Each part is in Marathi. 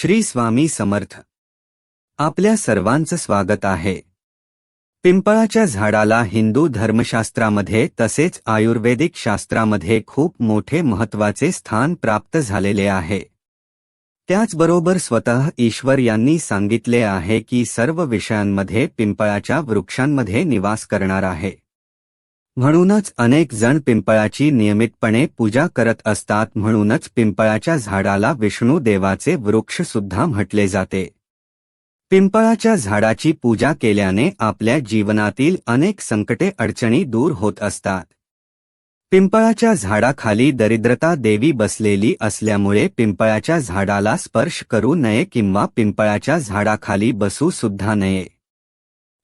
श्री स्वामी समर्थ. आपल्या सर्वांचं स्वागत आहे. पिंपळाच्या झाडाला हिंदू धर्मशास्त्रामध्ये तसेच आयुर्वेदिक शास्त्रामध्ये खूप मोठे महत्त्वाचे स्थान प्राप्त झालेले आहे. त्याचबरोबर स्वतः ईश्वर यांनी सांगितले आहे की सर्व विषयांमध्ये पिंपळाच्या वृक्षांमध्ये निवास करणार आहे. म्हणूनच अनेक जण पिंपळाची नियमितपणे पूजा करत असतात म्हणूनच पिंपळाच्या झाडाला विष्णू देवाचे वृक्ष सुद्धा म्हटले जाते. पिंपळाच्या झाडाची पूजा केल्याने आपल्या जीवनातील अनेक संकटे अडचणी दूर होत असतात. पिंपळाच्या झाडाखाली दरिद्रता देवी बसलेली असल्यामुळे पिंपळाच्या झाडाला स्पर्श करू नये किंवा पिंपळाच्या झाडाखाली बसू सुद्धा नये.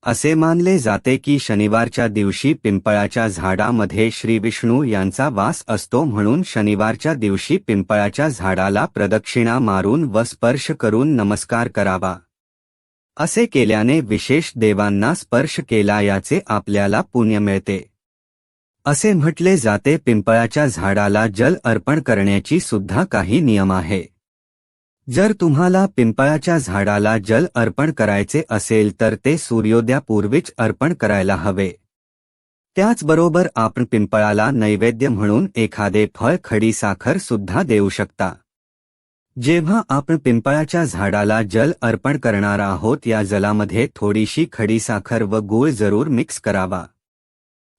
असे मानले जाते की शनिवारच्या दिवशी पिंपळाच्या झाडामध्ये श्री विष्णू यांचा वास असतो म्हणून शनिवारच्या दिवशी पिंपळाच्या झाडाला प्रदक्षिणा मारून व स्पर्श करून नमस्कार करावा. असे केल्याने विशेष देवांना स्पर्श केला याचे आपल्याला पुण्य मिळते. असे म्हटले जाते पिंपळाच्या झाडाला जल अर्पण करण्याची सुद्धा काही नियम आहे. जर तुम्हाला पिंपळाच्या झाडाला जल अर्पण करायचे असेल तर ते सूर्योदयापूर्वीच अर्पण करायला हवे. त्याचबरोबर आपण पिंपळाला नैवेद्य म्हणून एखादे फळ खडी साखर सुद्धा देऊ शकता. जेव्हा आपण पिंपळाच्या झाडाला जल अर्पण करणार आहोत या जलामध्ये थोडीशी खडीसाखर व गूळ जरूर मिक्स करावा.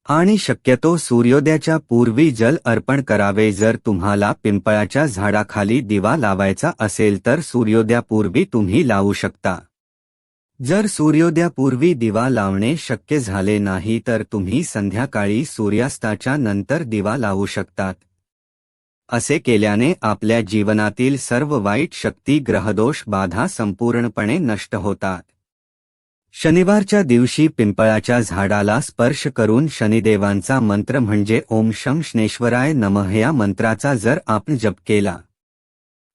आणि शक्यतो सूर्योदयाच्या पूर्वी जल अर्पण करावे. जर तुम्हाला पिंपळाच्या झाडाखाली दिवा लावायचा असेल तर सूर्योदयापूर्वी तुम्ही लावू शकता. जर सूर्योदयापूर्वी दिवा लावणे शक्य झाले नाही तर तुम्ही संध्याकाळी सूर्यास्ताच्या नंतर दिवा लावू शकतात. असे केल्याने आपल्या जीवनातील सर्व वाईट शक्ती ग्रहदोष बाधा संपूर्णपणे नष्ट होतात. शनिवारच्या दिवशी पिंपळाच्या झाडाला स्पर्श करून शनिदेवांचा मंत्र म्हणजे ओम शं श्नेश्वराय नमः या मंत्राचा जर आपण जप केला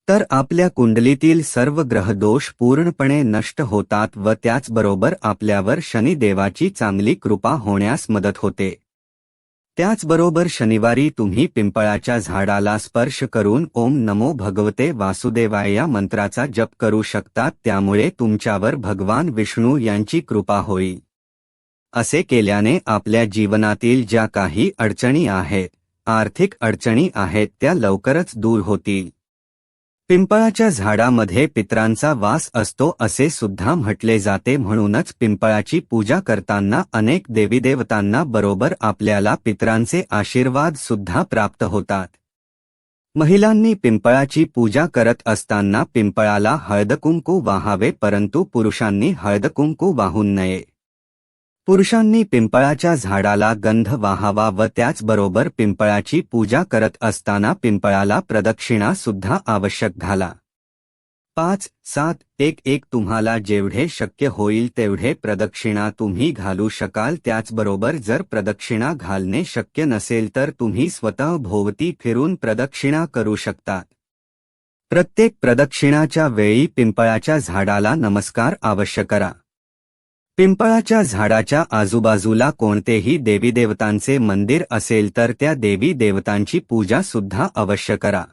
तर आपल्या कुंडलीतील सर्व ग्रहदोष पूर्णपणे नष्ट होतात व त्याचबरोबर आपल्यावर शनिदेवाची चांगली कृपा होण्यास मदत होते. त्याचबरोबर शनिवारी तुम्ही पिंपळाच्या झाडाला स्पर्श करून ओम नमो भगवते वासुदेवाय या मंत्राचा जप करू शकतात त्यामुळे तुमच्यावर भगवान विष्णू यांची कृपा होईल. असे केल्याने आपल्या जीवनातील ज्या काही अडचणी आहेत आर्थिक अडचणी आहेत त्या लवकरच दूर होतील. पिंपळाच्या झाडामध्ये पित्रांचा वास असतो असे सुद्धा म्हटले जाते म्हणूनच पिंपळाची पूजा करताना अनेक देवीदेवतांना बरोबर आपल्याला पित्रांचे आशीर्वाद सुद्धा प्राप्त होतात. महिलांनी पिंपळाची पूजा करत असताना पिंपळाला हळदकुंकू वाहावे परंतु पुरुषांनी हळदकुंकू वाहून नये. पुरुषांनी पिंपळाच्या झाडाला गंध वाहावा व त्याचबरोबर पिंपळाची पूजा करत असताना पिंपळाला प्रदक्षिणा सुद्धा आवश्यक घाला. पाच सात एक एक तुम्हाला जेवढे शक्य होईल तेवढे प्रदक्षिणा तुम्ही घालू शकाल. त्याचबरोबर जर प्रदक्षिणा घालणे शक्य नसेल तर तुम्ही स्वतः भोवती फिरून प्रदक्षिणा करू शकता. प्रत्येक प्रदक्षिणाच्या वेळी पिंपळाच्या झाडाला नमस्कार अवश्य करा. पिंपळाच्या झाडाच्या आजूबाजूला कोणतेही देवीदेवतांचे मंदिर असेल तर त्या देवी देवतांची पूजा सुद्धा अवश्य करा.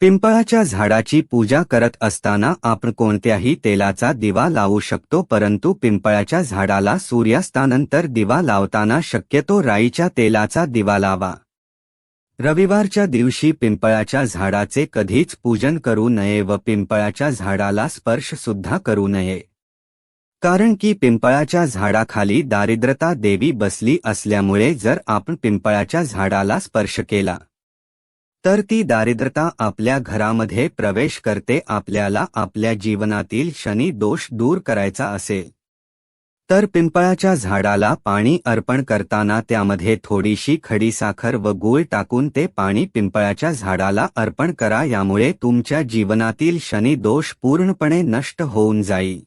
पिंपळाच्या झाडाची पूजा करत असताना आपण कोणत्याही तेलाचा दिवा लावू शकतो परंतु पिंपळाच्या झाडाला सूर्यास्तानंतर दिवा लावताना शक्यतो राईच्या तेलाचा दिवा लावा. रविवारच्या दिवशी पिंपळाच्या झाडाचे कधीच पूजन करू नये व पिंपळाच्या झाडाला स्पर्श सुद्धा करू नये. कारण की पिंपळाच्या झाडाखाली दारिद्रता देवी बसली असल्यामुळे जर आपण पिंपळाच्या झाडाला स्पर्श केला तर ती दारिद्रता आपल्या घरामध्ये प्रवेश करते आपल्याला आपल्या जीवनातील शनी दोष दूर करायचा असेल. तर पिंपळाच्या झाडाला पाणी अर्पण करताना त्यामध्ये थोडीशी खडीसाखर व गूळ टाकून ते पाणी पिंपळाच्या झाडाला अर्पण करा यामुळे तुमच्या जीवनातील शनी दोष पूर्णपणे नष्ट होऊन जाईल.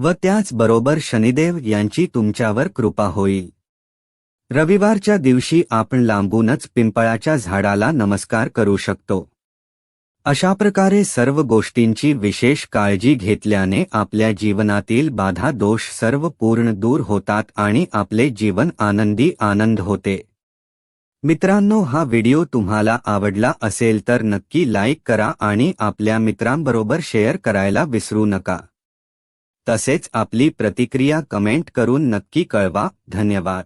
व त्याचबरोबर शनिदेव यांची तुमच्यावर कृपा होईल. रविवारच्या दिवशी आपण लांबूनच पिंपळाच्या झाडाला नमस्कार करू शकतो. अशा प्रकारे सर्व गोष्टींची विशेष काळजी घेतल्याने आपल्या जीवनातील बाधा दोष सर्व पूर्ण दूर होतात आणि आपले जीवन आनंदी आनंद होते. मित्रांनो हा व्हिडिओ तुम्हाला आवडला असेल तर नक्की लाईक करा आणि आपल्या मित्रांबरोबर शेअर करायला विसरू नका. तसेच आपली प्रतिक्रिया कमेंट करून नक्की कळवा. धन्यवाद.